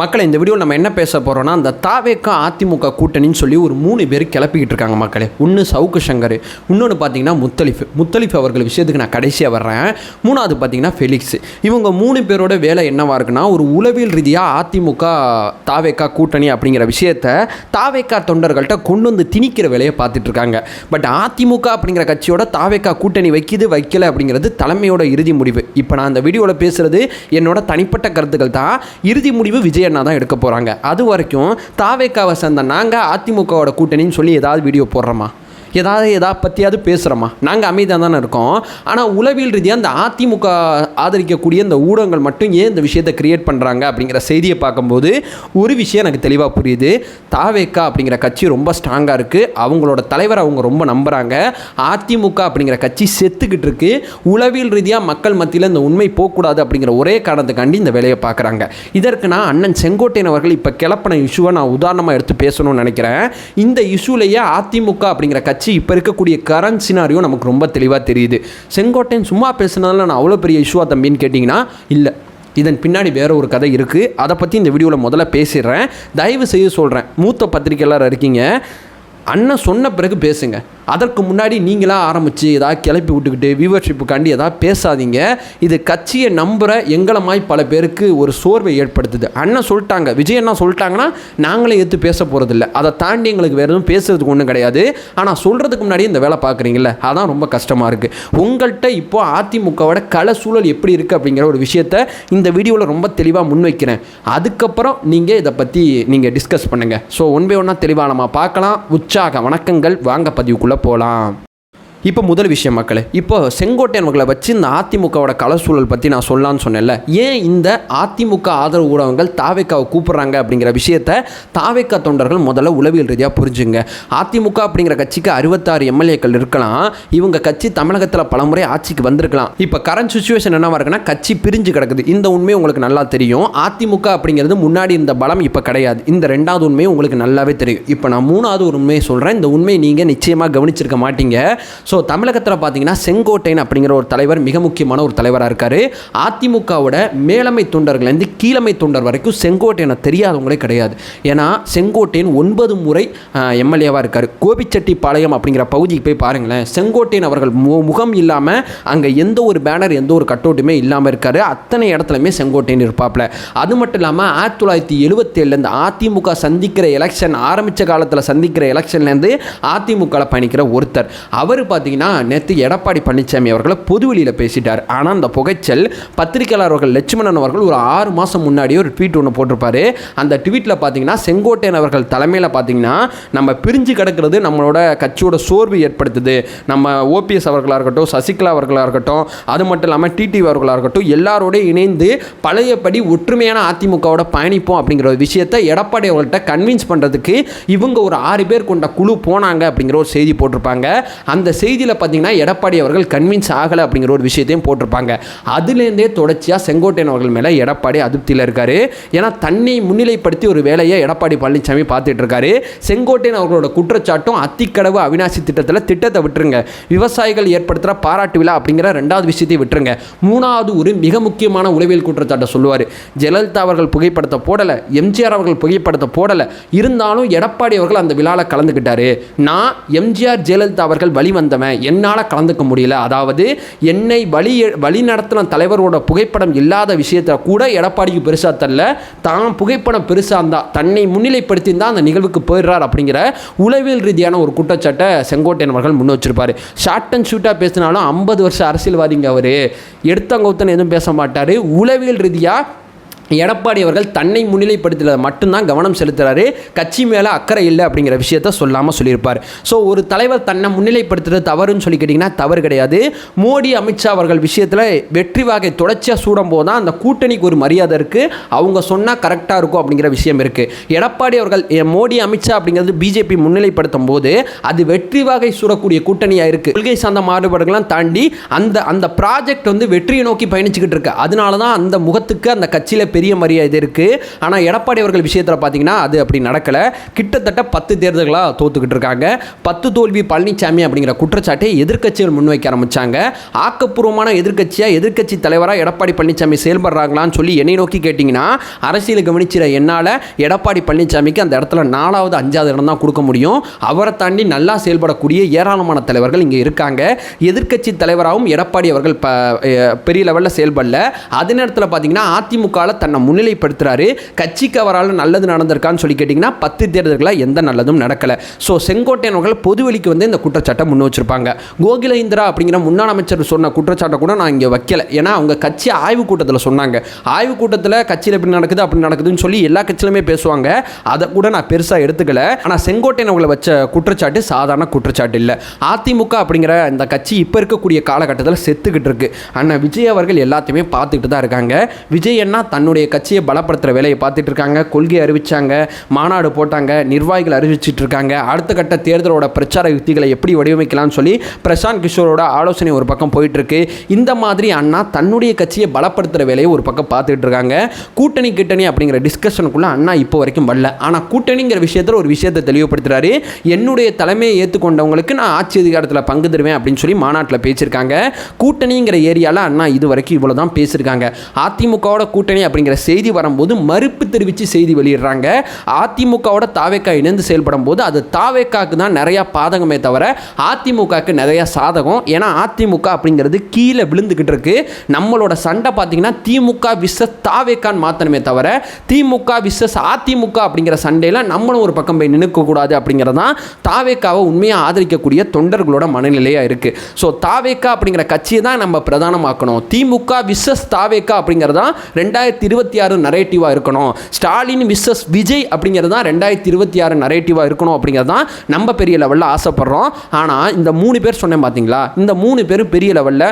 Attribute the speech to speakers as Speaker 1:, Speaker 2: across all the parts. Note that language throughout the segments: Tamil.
Speaker 1: மக்களை இந்த வீடியோவில் நம்ம என்ன பேச போகிறோம்னா அந்த தாவேக்கா அதிமுக கூட்டணின்னு சொல்லி ஒரு மூணு பேர் கிளப்பிக்கிட்டு இருக்காங்க மக்களே. ஒன்று சவுக்கு சங்கர் இன்னொன்று பார்த்தீங்கன்னா முத்தலிஃப். முத்தலிஃப் அவர்கள் விஷயத்துக்கு நான் கடைசியாக வர்றேன். மூணாவது பார்த்தீங்கன்னா ஃபெலிக்ஸ். இவங்க மூணு பேரோட வேலை என்னவாக இருக்குன்னா ஒரு உளவியல் ரீதியாக அதிமுக தாவேக்கா கூட்டணி அப்படிங்கிற விஷயத்த தாவேக்கா தொண்டர்கள்ட்ட கொண்டு வந்து திணிக்கிற வேலையை பார்த்துட்டு இருக்காங்க. பட் அதிமுக அப்படிங்கிற கட்சியோட தாவேக்கா கூட்டணி வைக்கிது வைக்கல அப்படிங்கிறது தலைமையோட இறுதி முடிவு. இப்போ நான் அந்த வீடியோவில் பேசுகிறது என்னோட தனிப்பட்ட கருத்துக்கள் தான். இறுதி முடிவு விஜய் அண்ணா தான் எடுக்க போகிறாங்க அது வரைக்கும் தாவேக்காவை சேர்ந்த நாங்கள் அதிமுகவோட கூட்டணின்னு சொல்லி ஏதாவது வீடியோ போடுறோமா? ஏதாவது எதாவது பற்றியாவது பேசுகிறோமா நாங்கள் அமைதியாக தானே இருக்கோம். ஆனால் உளவியல் ரீதியாக அந்த அதிமுக ஆதரிக்கக்கூடிய இந்த ஊடகங்கள் மட்டும் ஏன் இந்த விஷயத்தை கிரியேட் பண்ணுறாங்க அப்படிங்கிற செய்தியை பார்க்கும்போது ஒரு விஷயம் எனக்கு தெளிவாக புரியுது. தாவேக்கா அப்படிங்கிற கட்சி ரொம்ப ஸ்ட்ராங்காக இருக்குது அவங்களோட தலைவர் அவங்க ரொம்ப நம்புகிறாங்க அதிமுக அப்படிங்கிற கட்சி செத்துக்கிட்டு இருக்கு. உளவியல் ரீதியாக மக்கள் மத்தியில் இந்த உண்மை போகக்கூடாது அப்படிங்கிற ஒரே காரணத்துக்காண்டி இந்த வேலையை பார்க்குறாங்க. இதற்கு நான் அண்ணன் செங்கோட்டையன் அவர்கள் இப்போ கிளப்பின இஷ்யூவை நான் உதாரணமாக எடுத்து பேசணும்னு நினைக்கிறேன். இந்த இஷ்யூலேயே அதிமுக அப்படிங்கிற கட்சி இப்போ இருக்கக்கூடிய கரண்ட் சினாரியோ நமக்கு ரொம்ப தெளிவாக தெரியுது. செங்கோட்டையன் சும்மா பேசுனதுனால நான் அவ்வளோ பெரிய இஷ்யூவாக தம்பின்னு கேட்டிங்கன்னா இல்லை இதன் பின்னாடி வேற ஒரு கதை இருக்குது அதை பற்றி இந்த வீடியோவில் முதல்ல பேசிடுறேன். தயவு செய்து சொல்கிறேன் மூத்த பத்திரிக்கையாளர் இருக்கீங்க. அண்ணன் சொன்ன பிறகு பேசுங்க. அதற்கு முன்னாடி நீங்களாக ஆரம்பித்து ஏதாவது கிளப்பி விட்டுக்கிட்டு வியூவர்ஷிப்புக்காண்டி ஏதாவது பேசாதீங்க. இது கட்சியை நம்புகிற எங்களை மாதிரி பல பேருக்கு ஒரு சோர்வை ஏற்படுத்துது. அண்ணன் சொல்லிட்டாங்க விஜய் அண்ணா சொல்லிட்டாங்கன்னா நாங்களே ஏற்று பேச போகிறதில்ல அதை தாண்டி எங்களுக்கு வேறு எதுவும் பேசுறதுக்கு ஒன்றும் கிடையாது. ஆனால் சொல்கிறதுக்கு முன்னாடி இந்த வேலை பார்க்குறீங்கள அதான் ரொம்ப கஷ்டமாக இருக்குது உங்கள்கிட்ட இப்போ அதிமுகவோட கள சூழல் எப்படி இருக்குது அப்படிங்கிற ஒரு விஷயத்த இந்த வீடியோவில் ரொம்ப தெளிவாக முன்வைக்கிறேன். அதுக்கப்புறம் நீங்கள் இதை பற்றி நீங்கள் டிஸ்கஸ் பண்ணுங்கள் ஸோ ஒன் பை ஒன்னாக தெளிவாக நம்ம பார்க்கலாம். உற்சாக வணக்கங்கள். வாங்க பதிவுக்குள்ளே போகலாம். இப்போ முதல் விஷயம் மக்களே இப்போ செங்கோட்டையன் மக்களை வச்சு இந்த அதிமுகவோட கலசூழல் பற்றி நான் சொல்லலான்னு சொன்னேன்ல. ஏன் இந்த அதிமுக ஆதரவு ஊடகங்கள் தாவேக்காவை கூப்பிட்றாங்க அப்படிங்கிற விஷயத்த தாவேக்கா தொண்டர்கள் முதல்ல உளவியல் ரீதியாக புரிஞ்சுங்க. அதிமுக அப்படிங்கிற கட்சிக்கு அறுபத்தாறு எம்எல்ஏக்கள் இருக்கலாம். இவங்க கட்சி தமிழகத்தில் பலமுறை ஆட்சிக்கு வந்திருக்கலாம். இப்போ கரண்ட் சுச்சுவேஷன் என்னவா இருக்குன்னா கட்சி பிரிஞ்சு கிடக்குது. இந்த உண்மை உங்களுக்கு நல்லா தெரியும். அதிமுக அப்படிங்கிறது முன்னாடி இருந்த பலம் இப்போ கிடையாது. இந்த ரெண்டாவது உண்மையும் உங்களுக்கு நல்லாவே தெரியும். இப்போ நான் மூணாவது ஒரு உண்மையை சொல்கிறேன் இந்த உண்மையை நீங்கள் நிச்சயமாக கவனிச்சிருக்க மாட்டீங்க. ஸோ தமிழகத்தில் பார்த்தீங்கன்னா செங்கோட்டையன் அப்படிங்கிற ஒரு தலைவர் மிக முக்கியமான ஒரு தலைவராக இருக்கார். அதிமுகவோட மேலமை தொண்டர்கள்லேருந்து கீழமை தொண்டர் வரைக்கும் செங்கோட்டையனை தெரியாதவங்களே கிடையாது. ஏன்னா செங்கோட்டையன் ஒன்பது முறை எம்எல்ஏவாக இருக்கார். கோபிச்செட்டிப்பாளையம் அப்படிங்கிற பகுதிக்கு போய் பாருங்களேன். செங்கோட்டையன் அவர்கள் மு முகம் இல்லாமல் அங்கே எந்த ஒரு பேனர் எந்த ஒரு கட்டோட்டுமே இல்லாமல் இருக்கார். அத்தனை இடத்துலையுமே செங்கோட்டையன் இருப்பாப்ல. அது மட்டும் இல்லாமல் ஆயிரத்தி தொள்ளாயிரத்தி எழுபத்தேழுலேருந்து அதிமுக சந்திக்கிற எலெக்ஷன் ஆரம்பித்த காலத்தில் சந்திக்கிற எலெக்ஷன்லேருந்து அதிமுகவில் பயணிக்கிற ஒருத்தர். அவர் பார்த்தீங்கன்னா நேற்று எடப்பாடி பழனிசாமி அவர்களை பொதுவெளியில் பேசிட்டார். ஆனால் அந்த புகைச்சல் பத்திரிகையாளர் அவர்கள் லட்சுமணன் அவர்கள் ஒரு ஆறு மாதம் முன்னாடியே ஒரு ட்வீட் ஒன்று போட்டிருப்பாரு. அந்த ட்வீட்டில் பார்த்தீங்கன்னா செங்கோட்டையன் அவர்கள் தலைமையில் பார்த்தீங்கன்னா நம்ம பிரிஞ்சு கிடக்கிறது நம்மளோட கட்சியோட சோர்வு ஏற்படுத்துது. நம்ம ஓபிஎஸ் அவர்களாக இருக்கட்டும் சசிகலா அவர்களாக இருக்கட்டும் அது மட்டும் இல்லாமல் டிடிவி அவர்களாக இருக்கட்டும் எல்லாரோடையும் இணைந்து பழையபடி ஒற்றுமையான அதிமுகவோட பயணிப்போம் அப்படிங்கிற ஒரு விஷயத்தை எடப்பாடி அவர்கள்ட்ட கன்வின்ஸ் பண்ணுறதுக்கு இவங்க ஒரு ஆறு பேர் கொண்ட குழு போனாங்க அப்படிங்கிற ஒரு செய்தி போட்டிருப்பாங்க. அந்த செய்தி செய்தியில் பார்த்தீங்கன்னா எடப்பாடி அவர்கள் கன்வின்ஸ் ஆகலை அப்படிங்கிற ஒரு விஷயத்தையும் போட்டிருப்பாங்க. அதுலேருந்தே தொடர்ச்சியாக செங்கோட்டையன் அவர்கள் மேலே எடப்பாடி அதிருப்தியில் இருக்காரு. ஏன்னா தன்னை முன்னிலைப்படுத்தி ஒரு வேலையை எடப்பாடி பழனிசாமி பார்த்துட்டு இருக்காரு செங்கோட்டையன் அவர்களோட குற்றச்சாட்டும் அத்திக்கடவு அவினாசி திட்டத்தில் திட்டத்தை விட்டுருங்க. விவசாயிகள் ஏற்படுத்துகிற பாராட்டு விழா அப்படிங்கிற ரெண்டாவது விஷயத்தை விட்டுருங்க. மூணாவது ஒரு மிக முக்கியமான உளவியல் குற்றச்சாட்டை சொல்லுவார். ஜெயலலிதா அவர்கள் புகைப்படத்தை போடலை எம்ஜிஆர் அவர்கள் புகைப்படத்தை போடலை. இருந்தாலும் எடப்பாடி அவர்கள் அந்த விழாவில் கலந்துக்கிட்டாரு. நான் எம்ஜிஆர் ஜெயலலிதா அவர்கள் வழி வந்தவன் என்னால் கலந்துக்க முடியல. அதாவது என்னை வழி வழி நடத்தின தலைவரோட புகைப்படம் இல்லாத விஷயத்தில் கூட எடப்பாடிக்கு பெருசாக தரல தான் புகைப்படம் பெருசாக இருந்தால் தன்னை முன்னிலைப்படுத்தி தான் அந்த நிகழ்வுக்கு போயிடுறார் அப்படிங்கிற உளவியல் ரீதியான ஒரு குற்றச்சாட்டை செங்கோட்டையன் அவர்கள் முன் வச்சிருப்பார். ஷார்ட் அண்ட் ஷூட்டாக பேசினாலும் ஐம்பது வருஷம் அரசியல்வாதிங்க அவர். எடுத்தங்கவுத்தன் எதுவும் பேச மாட்டார். உளவியல் ரீதியாக எடப்பாடி அவர்கள் தன்னை முன்னிலைப்படுத்துறத மட்டும்தான் கவனம் செலுத்துகிறாரு கட்சி மேலே அக்கறை இல்லை அப்படிங்கிற விஷயத்த சொல்லாமல் சொல்லியிருப்பார். ஸோ ஒரு தலைவர் தன்னை முன்னிலைப்படுத்துறது தவறுன்னு சொல்லி கேட்டிங்கன்னா தவறு கிடையாது. மோடி அமித்ஷா அவர்கள் விஷயத்தில் வெற்றி வாகை தொடர்ச்சியாக சூடும் போது தான் அந்த கூட்டணிக்கு ஒரு மரியாதை இருக்குது அவங்க சொன்னால் கரெக்டாக இருக்கும் அப்படிங்கிற விஷயம் இருக்குது எடப்பாடி அவர்கள் மோடி அமித்ஷா அப்படிங்கிறது பிஜேபி முன்னிலைப்படுத்தும் போது அது வெற்றி வாகை சூடக்கூடிய கூட்டணியாக இருக்குது கொள்கை சார்ந்த மாறுபாடுகள்லாம் தாண்டி அந்த அந்த ப்ராஜெக்ட் வந்து வெற்றியை நோக்கி பயணிச்சுக்கிட்டு இருக்கு. அதனால தான் அந்த முகத்துக்கு அந்த கட்சியில் பெரிய மரியாதை இருக்குது ஆனால் எடப்பாடி அவர்கள் விஷயத்தில் பார்த்தீங்கன்னா அது அப்படி நடக்கலை. கிட்டத்தட்ட பத்து தேர்தல்களாக தோத்துக்கிட்டு இருக்காங்க. பத்து தோல்வி பழனிசாமி அப்படிங்கிற குற்றச்சாட்டை எதிர்க்கட்சிகள் முன்வைக்க ஆரம்பித்தாங்க ஆக்கப்பூர்வமான எதிர்க்கட்சியாக எதிர்க்கட்சி தலைவராக எடப்பாடி பழனிசாமி செயல்படுறாங்களான்னு சொல்லி என்னை நோக்கி கேட்டிங்கன்னா அரசியல் கவனிச்சிட என்னால் எடப்பாடி பழனிசாமிக்கு அந்த இடத்துல நாலாவது அஞ்சாவது இடம் தான் கொடுக்க முடியும். அவரை தாண்டி நல்லா செயல்படக்கூடிய ஏராளமான தலைவர்கள் இங்கே இருக்காங்க. எதிர்க்கட்சி தலைவராகவும் எடப்பாடி அவர்கள் பெரிய லெவலில் செயல்படல. அதே நேரத்தில் பார்த்தீங்கன்னா அதிமுகவில் தன்னை முன்னிலைப்படுத்துறாரு? கட்சிக்கு அவரால் நல்லது நடந்திருக்கான்னு சொல்லி கேட்டிங்கன்னா பத்து தேர்தல்களில் எந்த நல்லதும் நடக்கலை. ஸோ செங்கோட்டையன் அவர்கள் பொதுவெளிக்கு வந்து இந்த குற்றச்சாட்டை முன் வச்சிருப்பாங்க. கோகில இந்திரா அப்படிங்கிற முன்னாள் அமைச்சர் சொன்ன குற்றச்சாட்டை கூட நான் இங்கே வைக்கல. ஏன்னா அவங்க கட்சி ஆய்வு கூட்டத்தில் சொன்னாங்க. ஆய்வு கூட்டத்தில் கட்சியில் இப்படி நடக்குது அப்படி நடக்குதுன்னு சொல்லி எல்லா கட்சியிலுமே பேசுவாங்க. அதை கூட நான் பெருசாக எடுத்துக்கல. ஆனால் செங்கோட்டையன் அவங்களை வச்ச குற்றச்சாட்டு சாதாரண குற்றச்சாட்டு இல்லை. அதிமுக அப்படிங்கிற இந்த கட்சி இப்போ இருக்கக்கூடிய காலகட்டத்தில் செத்துக்கிட்டு இருக்கு. ஆனால் விஜய் அவர்கள் எல்லாத்தையுமே பார்த்துக்கிட்டு தான் இருக்காங்க. விஜய் அண்ணா தன்னுடைய கட்சியை பலப்படுத்துகிற வேலையை பார்த்துட்டு இருக்காங்க கொள்கை அறிவிச்சாங்க மாநாடு போட்டாங்க நிர்வாகிகள் அறிவிச்சிட்டு இருக்காங்க அடுத்த கட்ட தேர்தலோட பிரச்சார யுக்திகளை எப்படி வடிவமைக்கலாம்னு சொல்லி பிரசாந்த் கிஷோரோட ஆலோசனை ஒரு பக்கம் போயிட்டு இருக்கு இந்த மாதிரி அண்ணா தன்னுடைய கட்சியை பலப்படுத்துகிற வேலையை ஒரு பக்கம் பார்த்துட்டு இருக்காங்க கூட்டணி கிட்டணி அப்படிங்கிற டிஸ்கஷனுக்குள்ள அண்ணா இப்போ வரைக்கும் வரல. ஆனால் கூட்டணிங்கிற விஷயத்தில் ஒரு விஷயத்தை தெளிவுபடுத்துறாரு. என்னுடைய தலைமையை ஏற்றுக்கொண்டவங்களுக்கு நான் ஆட்சி அதிகாரத்தில் பங்கு தருவேன் அப்படின்னு சொல்லி மாநாட்டில் பேசியிருக்காங்க. கூட்டணிங்கிற ஏரியாவில் அண்ணா இது வரைக்கும் இவ்வளோ தான் பேசியிருக்காங்க. அதிமுகவோட கூட்டணி அப்படிங்கிற செய்தி வரும்போது மறுப்பு தெரிவித்து செய்தி வெளியிடுறாங்க. அதிமுகவோட தாவேக்கா இணைந்து செயல்படும் போது அது தாவேக்காக்கு தான் நிறையா பாதகமே தவிர அதிமுகவுக்கு நிறையா சாதகம். ஏன்னா அதிமுக அப்படிங்கிறது கீழே விழுந்துக்கிட்டு இருக்கு. நம்மளோட சண்டை பார்த்தீங்கன்னா திமுக விசஸ் தாவேக்கான்னு மாற்றணுமே தவிர திமுக விசஸ் அதிமுக அப்படிங்கிற சண்டையில் நம்மளும் ஒரு பக்கம் போய் நிற்கக்கூடாது அப்படிங்கிறது தான் தாவேக்காவை உண்மையாக ஆதரிக்கக்கூடிய தொண்டர்களோட மனநிலையாக இருக்குது ஸோ தாவேக்கா அப்படிங்கிற கட்சியை தான் நம்ம பிரதானமாக்கணும். திமுக விசஸ் தாவேக்கா அப்படிங்கிறது தான் ரெண்டாயிரத்தி இருபத்தி ஆறு நரேட்டிவாக இருக்கணும். ஸ்டாலின் மிஸ்ஸஸ் விஜய் அப்படிங்கிறது தான் ரெண்டாயிரத்தி இருபத்தி ஆறு நரேட்டிவாக இருக்கணும் அப்படிங்கிறது தான் நம்ம பெரிய லெவலில் ஆசைப்படுறோம். ஆனால் இந்த மூணு பேர் சொன்னேன் பார்த்தீங்களா இந்த மூணு பேரும் பெரிய லெவலில்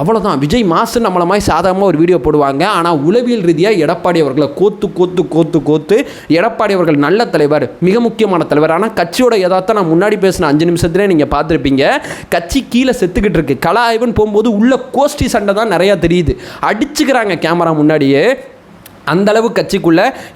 Speaker 1: அவ்வளோதான் விஜய் மாசு நம்மளை மாதிரி சாதாரணமாக ஒரு வீடியோ போடுவாங்க. ஆனால் உளவியல் ரீதியாக எடப்பாடி அவர்களை கோத்து கோத்து கோத்து கோத்து எடப்பாடி அவர்கள் நல்ல தலைவர் மிக முக்கியமான தலைவர். ஆனால் கட்சியோட யதார்த்தம் நான் முன்னாடி பேசின அஞ்சு நிமிஷத்துலேயே நீங்கள் பார்த்துருப்பீங்க. கட்சி கீழே செத்துக்கிட்டு இருக்கு. கலா ஆய்வுன்னு போகும்போது உள்ள கோஷ்டி சண்டை தான் நிறையா தெரியுது. அடிச்சுக்கிறாங்க கேமரா முன்னாடியே. அந்த அளவு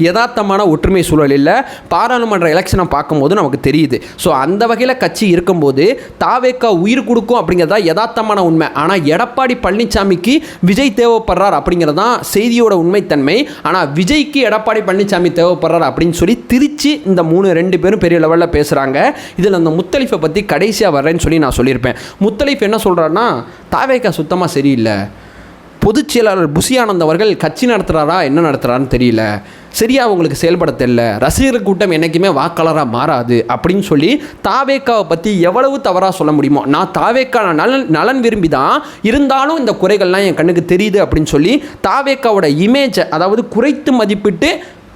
Speaker 1: யதார்த்தமான ஒற்றுமை சூழல் இல்லை. பாராளுமன்ற எலெக்ஷனை பார்க்கும்போது நமக்கு தெரியுது. ஸோ அந்த வகையில் கட்சி இருக்கும்போது தாவேக்கா உயிர் கொடுக்கும் அப்படிங்கிறதா யதார்த்தமான உண்மை. ஆனால் எடப்பாடி பழனிசாமிக்கு விஜய் தேவைப்படுறார் அப்படிங்கிறது தான் செய்தியோட உண்மைத்தன்மை. ஆனால் விஜய்க்கு எடப்பாடி பழனிசாமி தேவைப்படுறார் அப்படின்னு சொல்லி திருச்சி இந்த மூணு ரெண்டு பேரும் பெரிய லெவலில் பேசுகிறாங்க இதில் அந்த முத்தலிஃபை பற்றி கடைசியாக வர்றேன்னு சொல்லி நான் சொல்லியிருப்பேன். முத்தலிஃப் என்ன சொல்கிறாருன்னா தாவேக்கா சுத்தமாக சரியில்லை. பொதுச் செயலாளர் புசியானந்த் அவர்கள் கட்சி நடத்துகிறாரா என்ன நடத்துகிறான்னு தெரியல. சரியா அவங்களுக்கு செயல்பட தெரியல ரசிகர் கூட்டம் என்றைக்குமே வாக்காளராக மாறாது அப்படின்னு சொல்லி தாவேக்காவை பற்றி எவ்வளவு தவறாக சொல்ல முடியுமோ நான் தாவேக்கா நலன் நலன் விரும்பி தான் இருந்தாலும் இந்த குறைகள்லாம் என் கண்ணுக்கு தெரியுது அப்படின்னு சொல்லி தாவேக்காவோட இமேஜை அதாவது குறைத்து மதிப்பிட்டு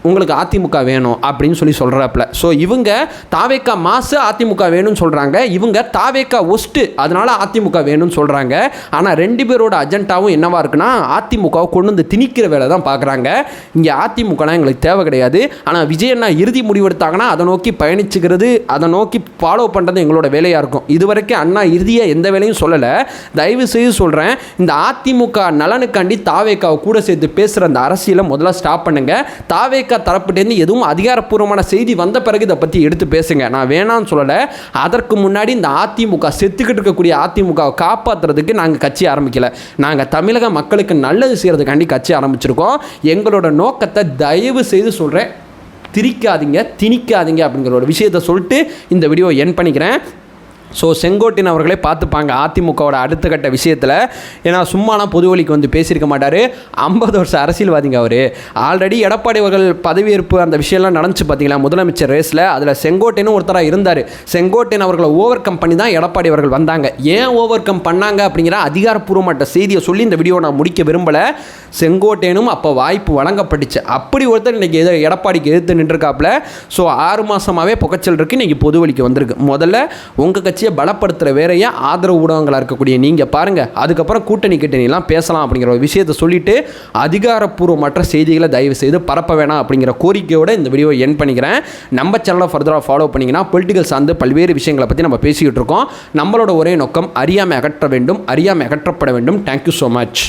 Speaker 1: உங்களுக்கு அதிமுக வேணும் அப்படின்னு சொல்லி சொல்கிறாப்புல ஸோ இவங்க தாவேக்கா மாசு அதிமுக வேணும்னு சொல்கிறாங்க இவங்க தாவேக்கா ஒஸ்ட்டு அதனால அதிமுக வேணும்னு சொல்கிறாங்க ஆனால் ரெண்டு பேரோட அஜெண்டாவும் என்னவா இருக்குன்னா அதிமுகவை கொண்டு வந்து திணிக்கிற வேலை தான் பார்க்குறாங்க இங்கே அதிமுகலாம் எங்களுக்கு தேவை கிடையாது. ஆனால் விஜய் அண்ணா இறுதி முடிவெடுத்தாங்கன்னா அதை நோக்கி பயணிச்சுக்கிறது அதை நோக்கி ஃபாலோ பண்ணுறது எங்களோட வேலையாக இருக்கும். இது வரைக்கும் அண்ணா இறுதியாக எந்த வேலையும் சொல்லலை. தயவு செய்து சொல்கிறேன் இந்த அதிமுக நலனுக்காண்டி தாவேக்காவை கூட சேர்த்து பேசுகிற அந்த அரசியலை முதல்ல ஸ்டாப் பண்ணுங்கள் தாவேக்கா தரப்புட்டேருந்து எதுவும் அதிகாரப்பூர்வமான செய்தி வந்த பிறகு இதை பற்றி எடுத்து பேசுங்க. நான் வேணாம்னு சொல்லலை. அதற்கு முன்னாடி இந்த அதிமுக செத்துக்கிட்டு இருக்கக்கூடிய அதிமுகவை காப்பாற்றுறதுக்கு நாங்கள் கட்சி ஆரம்பிக்கல. நாங்கள் தமிழக மக்களுக்கு நல்லது செய்கிறதுக்காண்டி கட்சி ஆரம்பிச்சிருக்கோம். எங்களோட நோக்கத்தை தயவு செய்து சொல்கிறேன் திரிக்காதீங்க திணிக்காதீங்க அப்படிங்கிற ஒரு விஷயத்தை சொல்லிட்டு இந்த வீடியோ என் பண்ணிக்கிறேன். ஸோ செங்கோட்டையன் அவர்களே பார்த்துப்பாங்க. அதிமுகவோட அடுத்த கட்ட விஷயத்தில் ஏன்னா சும்மாலாம் பொதுவழிக்கு வந்து பேசியிருக்க மாட்டார். ஐம்பது வருஷம் அரசியல்வாதிங்க அவர். ஆல்ரெடி எடப்பாடி அவர்கள் பதவியேற்பு அந்த விஷயம்லாம் நடந்துச்சு பார்த்தீங்களா முதலமைச்சர் ரேஸில் அதில் செங்கோட்டைன்னு ஒருத்தராக இருந்தார். செங்கோட்டையன் அவர்களை ஓவர் கம் பண்ணி தான் எடப்பாடி அவர்கள் வந்தாங்க. ஏன் ஓவர் கம் பண்ணாங்க அப்படிங்கிற அதிகாரப்பூர்வமற்ற செய்தியை சொல்லி இந்த வீடியோ நான் முடிக்க விரும்பலை. செங்கோட்டையனும் அப்போ வாய்ப்பு வழங்கப்பட்டுச்சு. அப்படி ஒருத்தர் இன்றைக்கி எதிர் எடப்பாடிக்கு எதிர்த்து நின்றுருக்காப்புல. ஸோ ஆறு மாதமாகவே புகைச்சல் இருக்குது இன்றைக்கி பொதுவழிக்கு வந்திருக்கு. முதல்ல உங்கள் கட்சி கட்சியை பலப்படுத்துகிற வேறையா ஆதரவு ஊடகங்களாக இருக்கக்கூடிய நீங்கள் பாருங்கள் அதுக்கப்புறம் கூட்டணி கிட்டணிலாம் பேசலாம் அப்படிங்கிற ஒரு விஷயத்தை சொல்லிட்டு அதிகாரப்பூர்வமற்ற செய்திகளை தயவு செய்து பரப்ப வேணாம் அப்படிங்கிற கோரிக்கையோடு இந்த வீடியோவை என் பண்ணிக்கிறேன். நம்ம சேனலை ஃபர்தராக ஃபாலோ பண்ணிங்கன்னா பொலிட்டிக்கல் சார்ந்து பல்வேறு விஷயங்களை பற்றி நம்ம பேசிக்கிட்டு இருக்கோம். நம்மளோட ஒரே நோக்கம் அறியாமை அகற்ற வேண்டும் அறியாமை அகற்றப்பட வேண்டும். Thank you so much